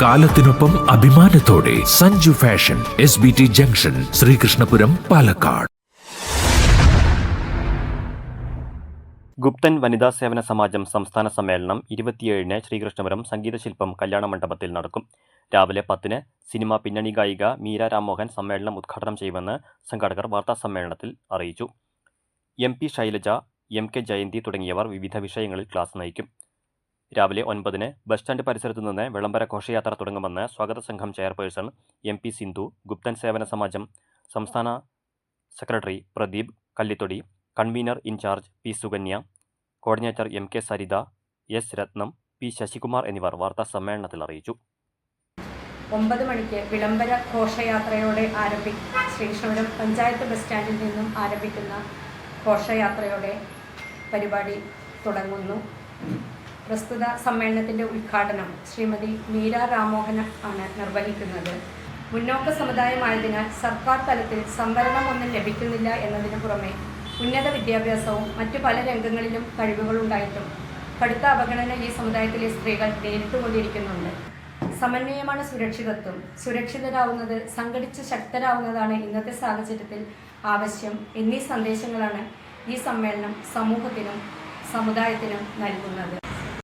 കാലത്തിനൊപ്പം അഭിമാനത്തോടെ Sanju fashion S B T junction Sreekrishnapuram Palakkad. Gupthan Vanitha Seva Samajam സംസ്ഥാന സമ്മേളനം ഇരുപത്തിയേഴിന് ശ്രീകൃഷ്ണപുരം സംഗീതശില്പം കല്യാണ മണ്ഡപത്തിൽ നടക്കും. രാവിലെ പത്തിന് സിനിമ പിന്നണി ഗായിക മീര രാംമോഹൻ സമ്മേളനം ഉദ്ഘാടനം ചെയ്യുമെന്ന് സംഘാടകർ വാർത്താ സമ്മേളനത്തിൽ അറിയിച്ചു. M P Shailaja M K Jayanthi തുടങ്ങിയവർ വിവിധ വിഷയങ്ങളിൽ ക്ലാസ് നയിക്കും. രാവിലെ ഒൻപതിന് ബസ് സ്റ്റാൻഡ് പരിസരത്തു നിന്ന് വിളംബര ഘോഷയാത്ര തുടങ്ങുമെന്ന് സ്വാഗത സംഘം chairperson M P Sindhu Gupthan Seva Samajam സംസ്ഥാന secretary Pradeep Kallithodi convener in charge P Sukanya coordinator M K Saritha S Rathnam P Sasikumar എന്നിവർ വാർത്താ സമ്മേളനത്തിൽ അറിയിച്ചു. ഒമ്പത് മണിക്ക് വിളംബര ഘോഷയാത്രയോടെ ആരംഭി ശ്രീകൃഷ്ണപുരം പഞ്ചായത്ത് ബസ് സ്റ്റാൻഡിൽ നിന്നും ആരംഭിക്കുന്ന ഘോഷയാത്രയോടെ പരിപാടി തുടങ്ങുന്നു. പ്രസ്തുത സമ്മേളനത്തിന്റെ ഉദ്ഘാടനം ശ്രീമതി മീര രാമോഹൻ ആണ് നിർവഹിക്കുന്നത്. മുന്നോക്ക സമുദായമായതിനാൽ സർക്കാർ തലത്തിൽ സംവരണം ഒന്നും ലഭിക്കുന്നില്ല എന്നതിനു പുറമെ ഉന്നത വിദ്യാഭ്യാസവും മറ്റു പല രംഗങ്ങളിലും കഴിവുകളുണ്ടായിട്ടും കടുത്ത അവഗണന ഈ സമുദായത്തിലെ സ്ത്രീകൾ നേരിട്ടുകൊണ്ടിരിക്കുന്നുണ്ട്. സമന്വയമാണ് സുരക്ഷിതത്വം. സുരക്ഷിതരാവുന്നത് സംഘടിച്ച് ശക്തരാവുന്നതാണ് ഇന്നത്തെ സാഹചര്യത്തിൽ ആവശ്യം എന്നീ സന്ദേശങ്ങളാണ് ഈ സമ്മേളനം സമൂഹത്തിനും സമുദായത്തിനും നൽകുന്നത്.